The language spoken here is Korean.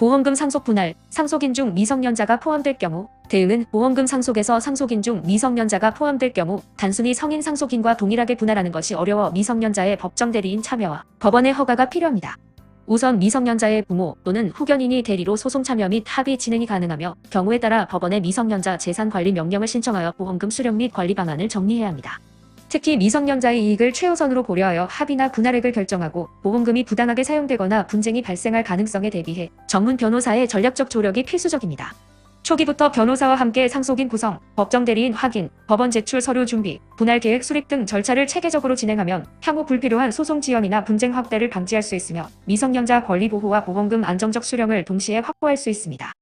보험금 상속 분할, 상속인 중 미성년자가 포함될 경우 대응은 보험금 상속에서 상속인 중 미성년자가 포함될 경우 단순히 성인 상속인과 동일하게 분할하는 것이 어려워 미성년자의 법정 대리인 참여와 법원의 허가가 필요합니다. 우선 미성년자의 부모 또는 후견인이 대리로 소송 참여 및 합의 진행이 가능하며 경우에 따라 법원에 미성년자 재산 관리 명령을 신청하여 보험금 수령 및 관리 방안을 정리해야 합니다. 특히 미성년자의 이익을 최우선으로 고려하여 합의나 분할액을 결정하고 보험금이 부당하게 사용되거나 분쟁이 발생할 가능성에 대비해 전문 변호사의 전략적 조력이 필수적입니다. 초기부터 변호사와 함께 상속인 구성, 법정 대리인 확인, 법원 제출 서류 준비, 분할 계획 수립 등 절차를 체계적으로 진행하면 향후 불필요한 소송 지연이나 분쟁 확대를 방지할 수 있으며 미성년자 권리 보호와 보험금 안정적 수령을 동시에 확보할 수 있습니다.